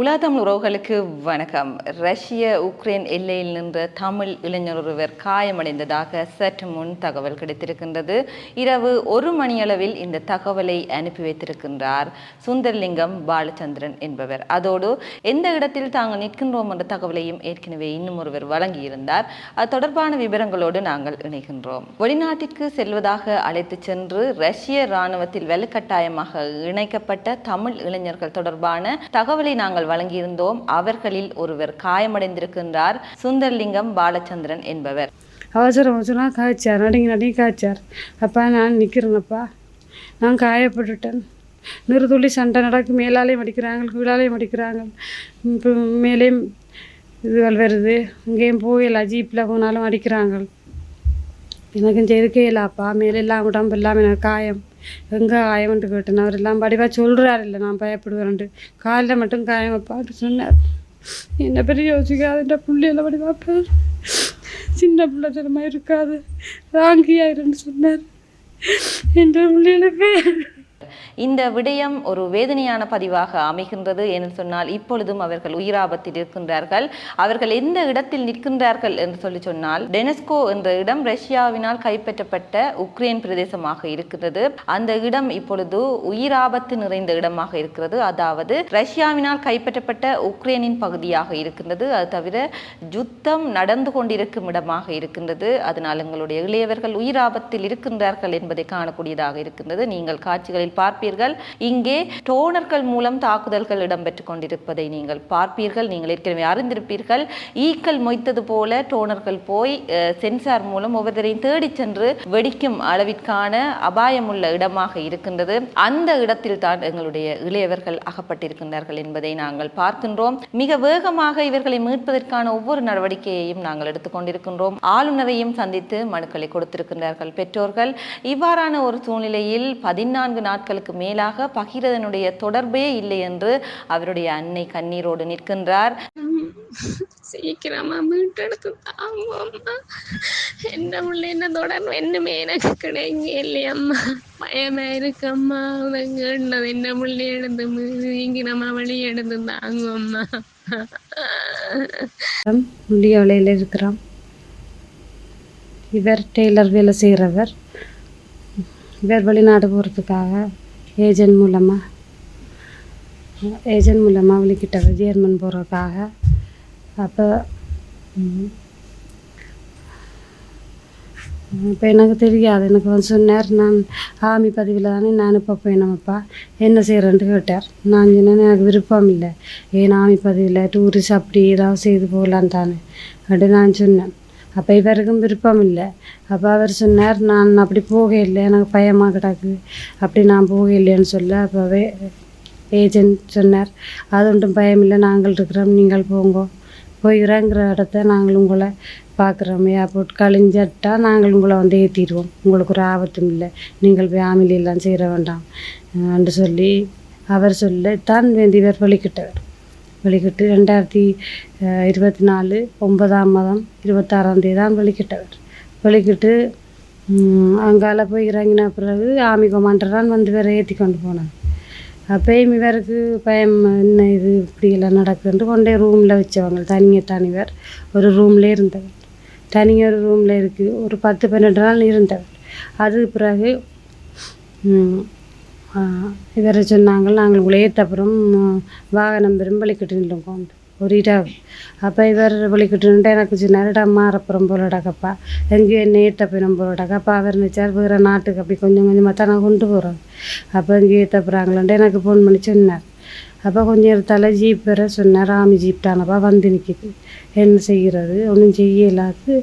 உலாதமிழ் உறவுகளுக்கு வணக்கம். ரஷ்ய உக்ரைன் எல்லையில் நின்ற தமிழ் இளைஞர் ஒருவர் காயமடைந்ததாக சற்று முன் தகவல் கிடைத்திருக்கின்றது. இரவு ஒரு மணியளவில் இந்த தகவலை அனுப்பி வைத்திருக்கின்றார் சுந்தர்லிங்கம் பாலச்சந்திரன் என்பவர். அதோடு எந்த இடத்தில் தாங்கள் நிற்கின்றோம் என்ற தகவலையும் ஏற்கனவே இன்னும் ஒருவர் வழங்கியிருந்தார். அது தொடர்பான விவரங்களோடு நாங்கள் இணைகின்றோம். வெளிநாட்டிற்கு செல்வதாக அழைத்துச் சென்று ரஷ்ய இராணுவத்தில் வலுக்கட்டாயமாக இணைக்கப்பட்ட தமிழ் இளைஞர்கள் தொடர்பான தகவலை நாங்கள் வழங்கியிருந்தோம். அவர்களில் ஒருவர் காயமடைந்திருக்கின்றார். சுந்தர்லிங்கம் பாலச்சந்திரன் என்பவர். அவசரம் அவசரம் காய்ச்சார். நடுங்கி நடுங்கி காய்ச்சார். அப்பா நான் நிற்கிறேனப்பா நான் காயப்பட்டுட்டேன். நிறுதுள்ளி சண்டை நடக்கு. மேலாலையும் அடிக்கிறாங்க கீழாலையும் அடிக்கிறாங்க. இப்போ மேலேயும் இதுகள் வருது. இங்கேயும் போயிடலாம் ஜீப்பில் போனாலும் அடிக்கிறாங்க. எனக்கும் செய்துக்கே இல்லைப்பா மேலெல்லாம் உடம்பு இல்லாமல் எனக்கு காயம் எங்கே காயம்ன்ட்டு கேட்டேன் அவர் எல்லாம் படிவாக சொல்கிறார் இல்லை நான் பயப்படுவேன்ட்டு காலில் மட்டும் காயம் வைப்பான்னு சொன்னார் என்ன பெரிய யோசிக்காது படி பார்ப்பார் சின்ன பிள்ளை திறமை இருக்காது ராங்கியாயிருன்னு சொன்னார் என்ற பிள்ளையில பேர் இந்த விடயம் ஒரு வேதனையான பதிவாக அமைகின்றது என்று சொன்னால் இப்பொழுதும் அவர்கள் உயிராபத்தில் இருக்கின்றார்கள். அவர்கள் எந்த இடத்தில் நிற்கின்றார்கள் என்று சொல்லி சொன்னால் டெனஸ்கோ என்ற இடம் ரஷ்யாவினால் கைப்பற்றப்பட்ட உக்ரைன் பிரதேசமாக இருக்கிறது அந்த இடம் இப்பொழுது உயிராபத்து நிறைந்த இடமாக இருக்கிறது. அதாவது ரஷ்யாவினால் கைப்பற்றப்பட்ட உக்ரைனின் பகுதியாக இருக்கின்றது. அது தவிர யுத்தம் நடந்து கொண்டிருக்கும் இடமாக இருக்கின்றது. அதனால் எங்களுடைய இளையவர்கள் உயிராபத்தில் இருக்கின்றார்கள் என்பதை காணக்கூடியதாக இருக்கின்றது. நீங்கள் காட்சிகளில் பார்ப்பீர்கள். இங்கே டோனர்கள் மூலம் தாக்குதல்கள் இடம்பெற்றுக் கொண்டிருப்பதை நீங்கள் பார்ப்பீர்கள். நீங்கள் ஏற்கனவே அறிந்திருப்பீர்கள். ஈக்கள் மொய்த்தது போல டோனர்கள் போய் சென்சார் மூலம் ஒவ்வொருத்தரையும் தேடி சென்று வெடிக்கும் அளவிற்கான அபாயமுள்ள இடமாக இருக்கின்றது. அந்த இடத்தில் தான் எங்களுடைய இளையவர்கள் அகப்பட்டிருக்கின்றார்கள் என்பதை நாங்கள் பார்க்கின்றோம். மிக வேகமாக இவர்களை மீட்பதற்கான ஒவ்வொரு நடவடிக்கையையும் நாங்கள் எடுத்துக்கொண்டிருக்கின்றோம் ஆளுநரையும் சந்தித்து மனுக்களை கொடுத்திருக்கின்றார்கள் பெற்றோர்கள். இவ்வாறான ஒரு சூழ்நிலையில் பதினான்கு நாட்களுக்கு மேலாக பகீரதனுடைய தொடர்பே இல்லை என்று அவருடைய அன்னை கண்ணீரோடு நிற்கின்றார். சீக்கிரமா மீட்டெடுத்து தாங்கம்மா என்ன உள்ள என்ன தொடர்பு என்னமே எனக்கு கிடைங்க இல்லையம்மா பயமா இருக்கம்மா உனக்கு என்னது என்ன முள்ளி எடுத்து வழி எடுத்து தாங்கம்மா முள்ளியோலையில் இருக்கிறோம் இவர் டெய்லர் வேலை செய்கிறவர். இவர் வெளிநாடு போகிறதுக்காக ஏஜென்ட் மூலமாக ஏஜென்ட் மூலமாக விളിக்கிட்டவர் ஜெர்மன் போகிறதுக்காக அப்போ இப்போ எனக்கு தெரியாது. எனக்கு வந்து சொன்னார் நான் ஆமி பதிவில் தானே நான் இப்போ போயினோம்ப்பா. என்ன செய்கிறேன்ட்டு கேட்டார். நான் சொன்னேன் எனக்கு விருப்பம் இல்லை. ஏன் ஆமி பதிவில் டூரிஸ்ட் அப்படி ஏதாவது செய்து போகலான் தானே அப்படின்னு நான் சொன்னேன். அப்போ இவருக்கும் விருப்பம் இல்லை அப்போ அவர் சொன்னார் நான் அப்படி போக இல்லை எனக்கு பயமாக கிடக்கு. அப்படி நான் போக இல்லைன்னு சொல்ல அப்போவே ஏஜென்ட் சொன்னார் அது ஒன்றும் பயம் இல்லை நாங்கள் இருக்கிறோம் நீங்கள் போங்கோ. போய் இறங்குற இடத்த நாங்கள் உங்களை பார்க்குறோம். ஏர்போர்ட் கழிஞ்சிட்டா நாங்கள் உங்களை வந்து ஏற்றிடுவோம் உங்களுக்கு ஒரு ஆபத்தும் இல்லை. நீங்கள் ஃபேமிலியெல்லாம் ஆமிலாம் வேண்டாம். என்று சொல்லி அவர் சொல்ல தான் வேண்டியவர் வழிகிட்டவர். வெளிக்கிட்டு ரெண்டாயிரத்தி இருபத்தி நாலு ஒன்பதாம் மாதம் இருபத்தாறாம் தேதி தான் வெளிக்கிட்டவர் வெளிக்கிட்டு அங்கால போய் இறங்கின பிறகு ஆமி கொமாண்டர் தான் வந்து வேற ஏற்றி கொண்டு போனார். அப்பயும் இவருக்கு பயம் என்ன இது இப்படி எல்லாம் நடக்குதுன்ட்டு கொண்டே ரூமில் வச்சவங்க தனியாக தனிவர். ஒரு ரூம்லேயே இருந்தவர். தனியாக ஒரு ரூமில் இருக்குது ஒரு பத்து பன்னெண்டு நாள் இருந்தவர். அது பிறகு இவர் சொன்னாங்க நாங்கள் உங்களை ஏற்றப்புறம் வாகனம் பெரும்பலிக்கிட்டு நின்றோம் ஒரு அப்போ இவர் வலிக்கிட்டு எனக்கு சொன்னார் மாறப்புறம் போலடாக்கப்பா எங்கேயும் என்ன ஏற்ற போயிடும் போலடாக்கா அவர் நினச்சார் வேறு நாட்டுக்கு அப்படி கொஞ்சம் கொஞ்சமாக தான் நான் கொண்டு போகிறோம் அப்போ இங்கே ஏற்ற எனக்கு ஃபோன் பண்ணி சொன்னார். அப்போ கொஞ்சம் இடத்தால ஜீப் வேற சொன்னார் ஆமி ஜீப் தானப்பா வந்து நிற்கிது என்ன செய்கிறது ஒன்றும் செய்யலாது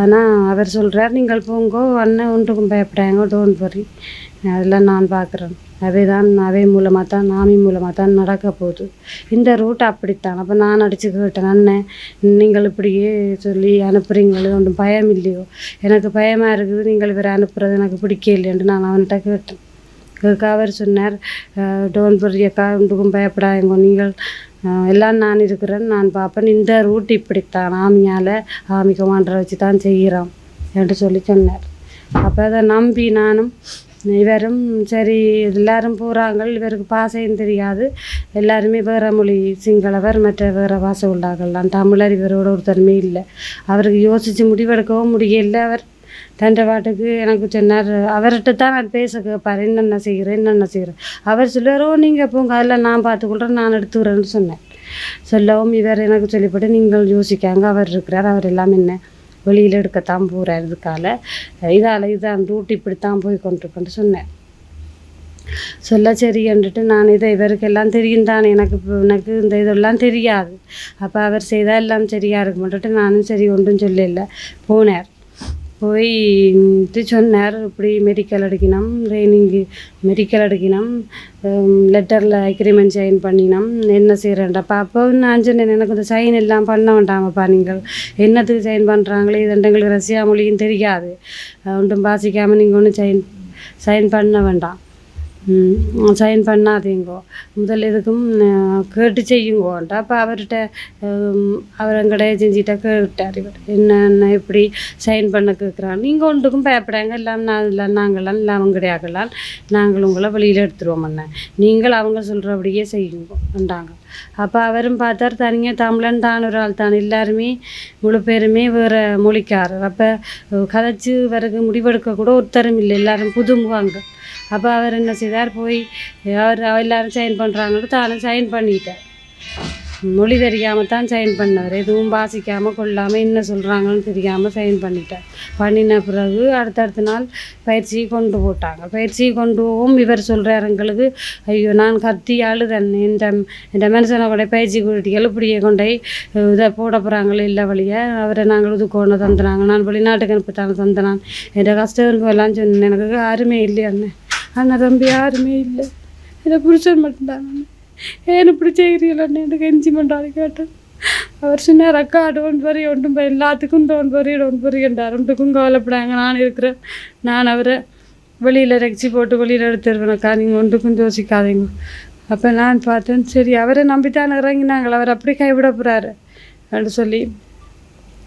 ஆனால் அவர் சொல்கிறார் நீங்கள் போங்கோ அண்ணன் ஒன்றுக்கும் பயப்படாங்க டோன்ட் வரி அதெல்லாம் நான் பார்க்குறேன் அவை தான் அவை மூலமாக தான் ஆமி மூலமாக தான் நடக்க போகுது. இந்த ரூட் அப்படித்தான். அப்போ நான் அடிச்சு கேட்டேன் அண்ணன் நீங்கள் இப்படியே சொல்லி அனுப்புகிறீங்களே ஒன்றும் பயம் இல்லையோ? எனக்கு பயமாக இருக்குது நீங்கள் இவரை அனுப்புறது எனக்கு பிடிக்க இல்லையென்று நான் அவன்கிட்ட கேட்டேன். கேட்க அவர் சொன்னார்? டோன் பெரியக்கா ஒன்றுக்கும் பயப்படாதீங்க. நீங்கள் எல்லாம் நான் இருக்கிறேன் நான் பார்ப்பேன். இந்த ரூட் இப்படித்தான். ஆமியால் ஆமி கமாண்டரை வச்சு தான் செய்கிறோம் என்று சொல்லி சொன்னார். அப்போ அதை நம்பி நானும் இவரும் சரி எல்லாரும் போகிறாங்க இவருக்கு பாசையும் தெரியாது. எல்லாருமே வேறு மொழி சிங்களவர் மற்ற வேறு பாசை உள்ளாகலாம் தமிழர் இவரோட ஒருத்தருமே இல்லை. அவருக்கு யோசித்து முடிவெடுக்கவும் முடியல. அவர் தண்டை பாட்டுக்கு எனக்கு சொன்னார். அவர்கிட்ட தான் நான் பேச கேட்பார். என்னென்ன செய்கிறேன் என்னென்ன செய்கிறேன் அவர் சொல்லுவாரோ நீங்கள் போங்க. அதில் நான் பார்த்துக்கொள்கிறேன் நான் எடுத்துக்கிறேன்னு சொன்னேன். சொல்லவும் இவர் எனக்கு சொல்லிப்பட்டு நீங்கள் யோசிக்காங்க. அவர் இருக்கிறார். அவர் எல்லாம் என்ன வெளியில் எடுக்கத்தான் போகிறார் இதுக்கால. இதால் இதான் ரூட் இப்படித்தான் போய் கொண்டிருக்கேன்னு சொன்னேன். சொல்ல சரின்ட்டு நான் இதை இவருக்கெல்லாம் தெரியும் தானே. எனக்கு இப்போ எனக்கு இந்த இதெல்லாம் தெரியாது. அப்போ அவர் செய்தால் எல்லாம் சரியாக இருக்க மாட்டேட்டு நானும் சரி ஒன்றும் சொல்லல. போனார். போய் இது சொன்னார் இப்படி மெடிக்கல் அடிக்கணும் ட்ரைனிங்கு மெடிக்கல் அடிக்கணும் லெட்டரில் அக்ரிமெண்ட் சைன் பண்ணினோம். என்ன செய்கிறேன்டாப்பா அப்போ நான் சொன்னேன் எனக்கு இந்த சைன் எல்லாம் பண்ண வேண்டாமப்பா நீங்கள். என்னத்துக்கு சைன் பண்ணுறாங்களே இது எங்களுக்கு ரஷ்யா மொழியும் தெரியாது. ஒன்றும் பாசிக்காமல் நீங்கள் ஒன்றும் சைன் சைன் பண்ண வேண்டாம். சைன் பண்ணாதீங்கோ. முதல் எதுக்கும் கேட்டு செய்யுங்கோன்ட்டு. அப்போ அவர்கிட்ட அவர் எங்கடைய ஏஜென்சிட்ட கேட்டார் இவர். என்னென்ன எப்படி சைன் பண்ண கேட்குறாங்க நீங்கள் ஒன்றுக்கும் பயப்படாங்க எல்லாம் நான் இல்லை நாங்களாம் இல்லை அவங்க கிடையாகலாம் நாங்கள் உங்களை வெளியில் எடுத்துருவோம் அண்ணன் நீங்கள் அவங்க சொல்கிறபடியே செய்யுங்கோன்றாங்க அப்போ அவரும் பார்த்தார் தனியாக தமிழன் தான் ஒரு ஆள் தான். எல்லாருமே முழு பேருமே வேறு மொழிக்கார் அப்போ கதைச்சு பிறகு முடிவெடுக்க கூட ஒருத்தரும் இல்லை. எல்லாரும் புதுமுகங்க அப்போ அவர் என்ன செய்தார் போய் அவர் எல்லாரும் சைன் பண்ணுறாங்கன்னு தானும் சைன் பண்ணிட்டார். மொழி தெரியாமல் தான் சைன் பண்ணார். எதுவும் வாசிக்காமல் கொள்ளாமல் என்ன சொல்கிறாங்கன்னு தெரியாமல் சைன் பண்ணிட்டார். பண்ணின பிறகு அடுத்தடுத்த நாள் பயிற்சியை கொண்டு போட்டாங்க. பயிற்சியை கொண்டு போகும் இவர் சொல்கிறார் எங்களுக்கு ஐயோ நான் கத்தி அழுதன். இந்த இந்த மனுஷனை கூட பயிற்சி கூட்டிகள் இப்படியே கொண்டு போய் இதை போட போகிறாங்களே இல்லை வழியை. அவரை நாங்கள் இது கொண்டு தந்துனாங்க. நான் வெளிநாட்டுக்கு அனுப்பிட்டாங்க தந்தனான். என் கஷ்டம் எல்லாம் சொன்னேன். எனக்கு யாருமே இல்லை அண்ணன் அண்ணன் தம்பி யாருமே இல்லை. என்னை புருஷன் மட்டும்தான் ஏன் இப்படி செய்கிறீங்களே எனக்கு எஞ்சி பண்ணுறாரு கேட்டேன் அவர் சொன்னார் அக்கா டோன் பரி ஒன்றும் பரி எல்லாத்துக்கும் டோன் பரி டோன் பரி என்றார் ஒன்றுக்கும் கவலைப்படாங்க நான் இருக்கிறேன் நான் அவரை வெளியில் ரெக்சி போட்டு வெளியில் எடுத்துருவேனக்கா நீங்கள் ஒன்றுக்கும் யோசிக்காதீங்க அப்போ நான் பார்த்தேன் சரி அவரை நம்பித்தான் இறங்கினாங்களே அவர் அப்படி கைவிட போகிறாரு அப்படின்னு சொல்லி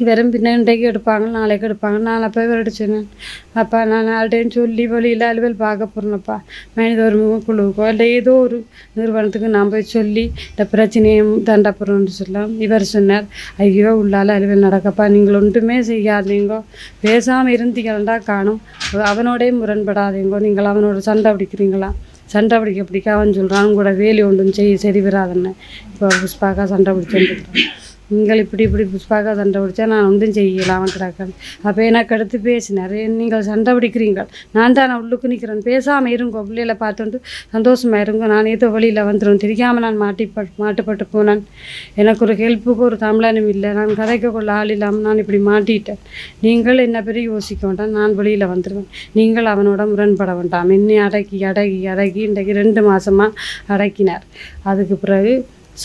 இவரும் பின்ன இன்றைக்கு எடுப்பாங்க நாளைக்கு எடுப்பாங்க நான் அப்போ இவர் சொன்னேன் அப்பா நான் யார்கிட்டையும் சொல்லி வழியில் அலுவல் பார்க்க போகிறேன்ப்பா மனித உரிமை குழுவுக்கோ இல்லை ஏதோ ஒரு நிறுவனத்துக்கு நான் போய் சொல்லி இந்த பிரச்சனையும் தண்ட போகிறோம்னு சொல்லலாம் இவர் சொன்னார் ஐயோ உள்ளால அலுவல் நடக்கப்பா நீங்கள் ஒன்றுமே செய்யாதீங்கோ பேசாமல் இருந்தீங்களா காணும் அவனோடே முரண்படாதீங்கோ நீங்கள் அவனோட சண்டை பிடிக்கிறீங்களா சண்டை பிடிக்க பிடிக்க அவன் சொல்கிறான் கூட வேலி ஒன்றும் செய்ய சரி வராதுன்னு இப்போ புஷ்பாக்கா சண்டை பிடிச்சுட்டு நீங்கள் இப்படி இப்படி புஷ்பாக சண்டை பிடிச்சா நான் ஒன்றும் செய்யலாம் அவன் கிடக்கேன். அப்போ எனக்கு அடுத்து பேசினார் நீங்கள் சண்டை பிடிக்கிறீங்க நான் தான் உள்ளுக்கு நிற்கிறேன். பேசாமல் இருங்கோ பிள்ளைகளை பார்த்துட்டு சந்தோஷமா இருங்க. நான் ஏதோ வழியில் வந்துடும் தெரியாமல் நான் மாட்டிப்ப மாட்டுப்பட்டு போனேன். எனக்கு ஒரு ஹெல்ப்புக்கு ஒரு தமிழனும் இல்லை. நான் கதைக்க கொள்ள ஆள் இல்லாமல் நான் இப்படி மாட்டிட்டேன். நீங்கள் என்ன பெரிய யோசிக்க வேண்டாம். நான் வெளியில் வந்துடுவேன் நீங்கள் அவனோட முரண்பட வேண்டாம். என்னை அடக்கி அடக்கி அடக்கி இன்றைக்கு ரெண்டு மாதமாக அடக்கினார். அதுக்கு பிறகு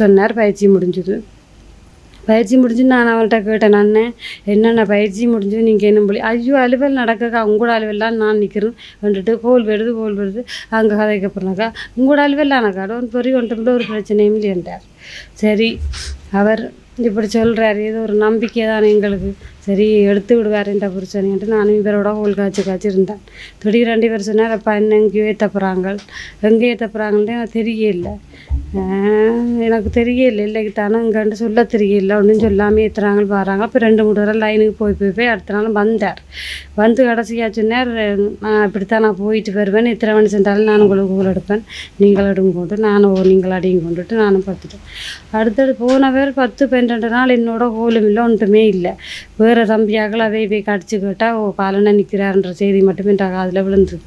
சொன்னார் பயிற்சி முடிஞ்சுது. பயிற்சி முடிஞ்சு நான் அவன்கிட்ட கேட்டேன் அண்ணன் என்னென்ன பயிற்சி முடிஞ்சு நீங்கள் என்ன சொல்லி ஐயோ அலுவல் நடக்கக்கா உங்களோட அலுவலாம் நான் நிற்கிறேன் வந்துட்டு கோல் வருது கோல் வருது. அங்கே கதைக்க போனாக்கா உங்களோட அலுவலானாக்கா ஒன்று பெரிய ஒன்றும் ஒரு பிரச்சனையும் இல்லைன்றார் சரி அவர் இப்படி சொல்கிறார் ஏதோ ஒரு நம்பிக்கை தானே எங்களுக்கு. சரி எடுத்து விடுவார் என்ற புருஷனின்ட்டு. நானும் இவரோட ஹோல் காய்ச்சி காய்ச்சி இருந்தேன் திடீரெண்டு பேர் சொன்னார் அப்பா என்ன எங்கேயோ ஏற்ற எங்கே ஏற்ற எனக்கு தெரியல. எனக்கு தெரியல. இல்லைக்கு தானே இங்கேன்ட்டு சொல்ல தெரியல. ஒன்றும் சொல்லாமல் ஏற்றுறாங்க பாருங்க அப்போ ரெண்டு மூணு தடவை லைனுக்கு போய் போய் போய் அடுத்த நாள் வந்தார். வந்து கடைசியாக சொன்னார் நான் இப்படித்தான் நான் போயிட்டு வருவேன். எத்தனை மணி சென்றாலும் நான் உங்களுக்கு கூல் எடுப்பேன். நீங்கள் எடுங்க கொண்டு நானும் ஓ நீங்கள் அடியும் கொண்டுட்டு நானும் பார்த்துட்டேன். அடுத்தது பேர் பத்து பன்னெண்டு நாள் என்னோட கோலும் இல்லை ஒன்றுமே இல்லை. வேறு தம்பியாக்கள் அதை போய் கடிச்சு கேட்டால் ஓ பாலனை நிற்கிறாருன்ற செய்தி மட்டுமே என் காதில் விழுந்தது.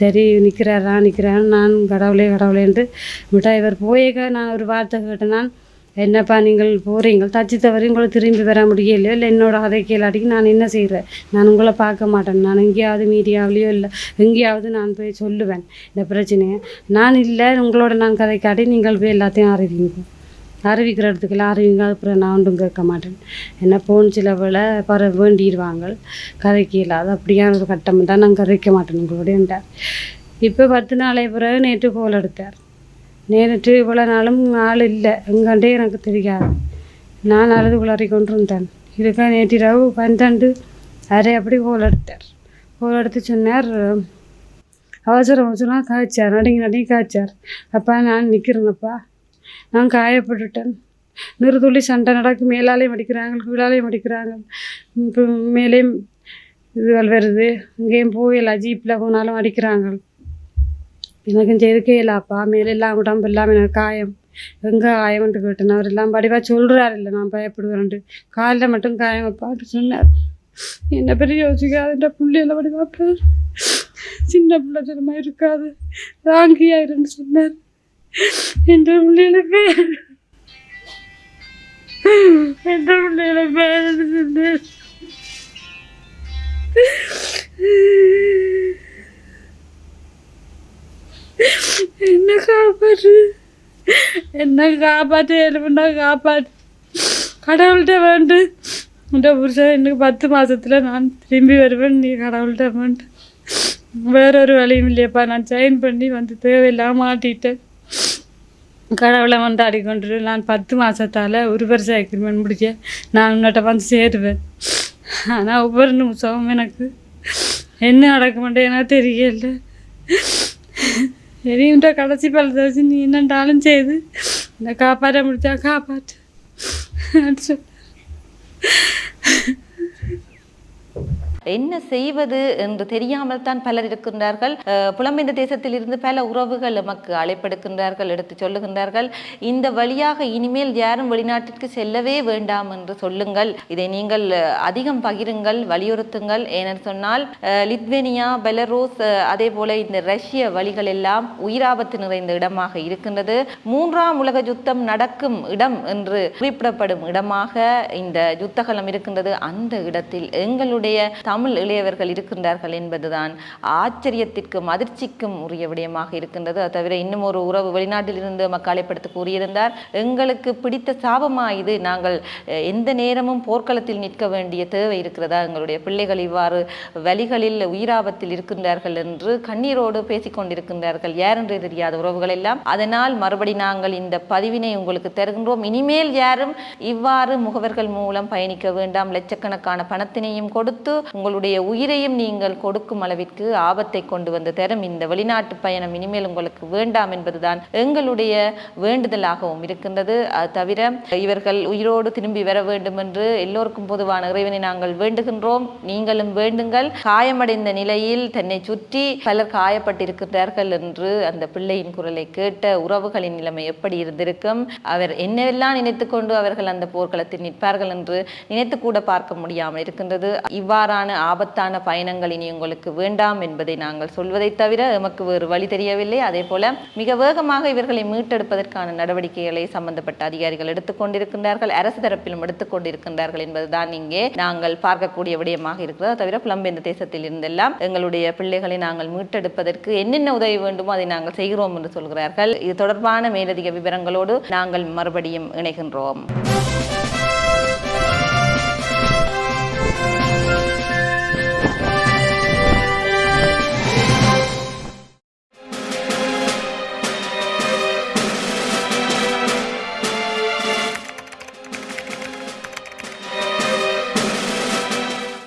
சரி நிற்கிறாரா நிற்கிறாரு நான் கடவுளே கடவுளேன்ட்டு மிட்டாய் இவர் போயேக்க நான் ஒரு வார்த்தை கேட்டேன் நான் என்னப்பா நீங்கள் போகிறீங்க தச்சு தவறி உங்களை திரும்பி வர முடியலையோ? இல்லை என்னோட அதை கேளாட்டிக்கு நான் என்ன செய்கிறேன் நான் உங்களை பார்க்க மாட்டேன். நான் எங்கேயாவது மீடியாவிலையோ இல்லை எங்கேயாவது நான் போய் சொல்லுவேன். இந்த பிரச்சனையை. நான் இல்லை உங்களோட நான் கதை காட்டி நீங்கள் போய் எல்லாத்தையும் அறிவிங்க அறிவிக்கிற இடத்துக்கெல்லாம் அறிவிங்க அப்புறம் நான் ஒன்றும் கேட்க மாட்டேன். என்ன போன் சில வேலை பர வேண்டிடுவாங்க. கதைக்கு இல்லாத அப்படியான ஒரு கட்டம் தான் நான் கதைக்க மாட்டேன் உங்களோடன்றார் இப்போ பத்து நாளை பிறகு நேற்று கோல் எடுத்தார். நேற்று இவ்வளோ நாளும் ஆள் இல்லை. எங்கண்டே எனக்கு தெரியாது. நான் அழுது குளறி கொண்டிருந்தேன். இதுக்காக நேற்று இரவு பன்னெண்டு அரை அப்படி கோல் எடுத்தார். கோல் எடுத்து சொன்னார் அவசரம் அவசரம் காய்ச்சார். நடுங்கி நடுங்கி காய்ச்சார். அப்பா நான் நிற்கிறேங்கப்பா நான் காயப்பட்டுட்டேன். நிறுதுள்ளி சண்டை நடக்கு மேலாலையும் அடிக்கிறாங்க கீழாலையும் அடிக்கிறாங்க. இப்போ மேலேயும் இதுகள் வருது. இங்கேயும் போயிடலாம் ஜீப்பில் போனாலும் அடிக்கிறாங்க. எனக்கும் செய்துக்கே இல்லாப்பா மேலே எல்லாம் உடம்பு இல்லாமல் எனக்கு காயம். எங்கே காயம்ன்ட்டு கேட்டேன். அவர் எல்லாம் படிவாக சொல்கிறாரு இல்லை நான் பயப்படுவேன்ட்டு. காலில் மட்டும் காயம் வைப்பான்ட்டு சொன்னார். என்ன பெரிய யோசிக்காதுன்ற பிள்ளையில படிவாப்பார் சின்ன பிள்ளை சின்னமா இருக்காது. ராங்கியாயிருன்னு சொன்னார். என்ற பிள்ளையில பேர் என்ற பிள்ளையில பேர் என்ன காப்பாற்று என்ன காப்பாற்று எழுப்புனா காப்பாற்று கடவுள்கிட்ட வேண்டு இந்த புருஷன் எனக்கு பத்து மாதத்தில் நான் திரும்பி வருவேன் நீ கடவுள்கிட்ட வேண்டு வேறொரு வழியும் இல்லையப்பா நான் சைன் பண்ணி வந்து தேவையில்லாம மாட்டிட்டேன் கடவுளை வந்து அடிக்கொண்டு நான் பத்து மாதத்தால் ஒரு வருஷம் அக்ரிமெண்ட் முடிக்க நான் உன்னிட்ட வந்து சேருவேன். ஆனால் ஒவ்வொரு நிமிஷமும் எனக்கு என்ன நடக்குமெண்டே எனக்கு தெரியல. எரியுன்ற கடைசி பழத்தை நீ என்னண்டாலும் செய்து இந்த காப்பாற்ற முடிச்சா காப்பாற்று. சொன்னார் என்ன செய்வது என்று தெரியாமல் தான் பலர் இருக்கின்றார்கள். புலமைந்த புலம்பெயர்ந்த தேசத்தில் இருந்து பல உறவுகள் நமக்கு அழைப்பெடுக்கின்றார்கள் எடுத்து சொல்லுகின்றார்கள். இந்த வழியாக இனிமேல் யாரும் வெளிநாட்டிற்கு செல்லவே வேண்டாம் என்று சொல்லுங்கள். இதை நீங்கள் அதிகம் பகிருங்கள் வலியுறுத்துங்கள். ஏனென்று சொன்னால் லித்வேனியா பெலரோஸ் அதே போல இந்த ரஷ்ய வழிகள் எல்லாம் உயிராபத்து நிறைந்த இடமாக இருக்கின்றது. மூன்றாம் உலக யுத்தம் நடக்கும் இடம் என்று குறிப்பிடப்படும் இடமாக இந்த யுத்தகலம் இருக்கின்றது. அந்த இடத்தில் எங்களுடைய தமிழ் தமிழ் இளையவர்கள் இருக்கின்றார்கள் என்பதுதான் ஆச்சரியத்திற்கும் அதிர்ச்சிக்கும் உரிய விடயமாக இருக்கின்றது. அது தவிர இன்னும் ஒரு உறவு வெளிநாட்டில் இருந்து படுத்து கூறியிருந்தார் எங்களுக்கு பிடித்த சாபமா இது? நாங்கள் எந்த நேரமும் போர்க்களத்தில் நிற்க வேண்டிய தேவை இருக்கிறதா? எங்களுடைய பிள்ளைகள் இவ்வாறு வழிகளில் உயிராபத்தில் இருக்கின்றார்கள் என்று கண்ணீரோடு பேசிக்கொண்டிருக்கின்றார்கள் யாரென்று தெரியாத உறவுகள் எல்லாம். அதனால் மறுபடி நாங்கள் இந்த பதிவினை உங்களுக்கு தருகின்றோம். இனிமேல் யாரும் இவ்வாறு முகவர்கள் மூலம் பயணிக்க வேண்டாம். லட்சக்கணக்கான பணத்தினையும் கொடுத்து உங்களுடைய உயிரையும் நீங்கள் கொடுக்கும் அளவிற்கு ஆபத்தை கொண்டு வந்து தரும் இந்த வெளிநாட்டு பயணம் இனிமேல் உங்களுக்கு வேண்டாம் என்பதுதான் எங்களுடைய வேண்டுதலாகவும் இருக்கின்றது. அது தவிர இவர்கள் உயிரோடு திரும்பி வர வேண்டும் என்று எல்லோருக்கும் பொதுவான இறைவனை நாங்கள் வேண்டுகின்றோம். நீங்களும் வேண்டுங்கள். காயமடைந்த நிலையில் தன்னை சுற்றி பலர் காயப்பட்டிருக்கிறார்கள் என்று அந்த பிள்ளையின் குரலை கேட்ட உறவுகளின் நிலைமை எப்படி இருந்திருக்கும்? அவர் என்னவெல்லாம் நினைத்துக்கொண்டு அவர்கள் அந்த போர்க்களத்தில் நிற்பார்கள் என்று நினைத்து கூட பார்க்க முடியாமல் இருக்கின்றது. இவ்வாறான ஆபத்தான பயணங்கள் இனி உங்களுக்கு வேண்டாம் என்பதை நாங்கள் சொல்வதை தவிர எமக்கு வேறு வழி தெரியவில்லை. அதே போல மிக வேகமாக இவர்களை மீட்டெடுப்பதற்கான நடவடிக்கைகளை சம்பந்தப்பட்ட அதிகாரிகள் எடுத்துக்கொண்டிருக்கின்றார்கள் அரசு தரப்பிலும் எடுத்துக்கொண்டிருக்கின்றார்கள் என்பதுதான் இங்கே நாங்கள் பார்க்கக்கூடிய விடயமாக இருக்கிறது. தவிர புலம்பெயர்ந்த தேசத்தில் இருந்தெல்லாம் எங்களுடைய பிள்ளைகளை நாங்கள் மீட்டெடுப்பதற்கு என்னென்ன உதவி வேண்டுமோ அதை நாங்கள் செய்கிறோம் என்று சொல்கிறார்கள். இது தொடர்பான மேலதிக விவரங்களோடு நாங்கள் மறுபடியும் இணைகின்றோம்.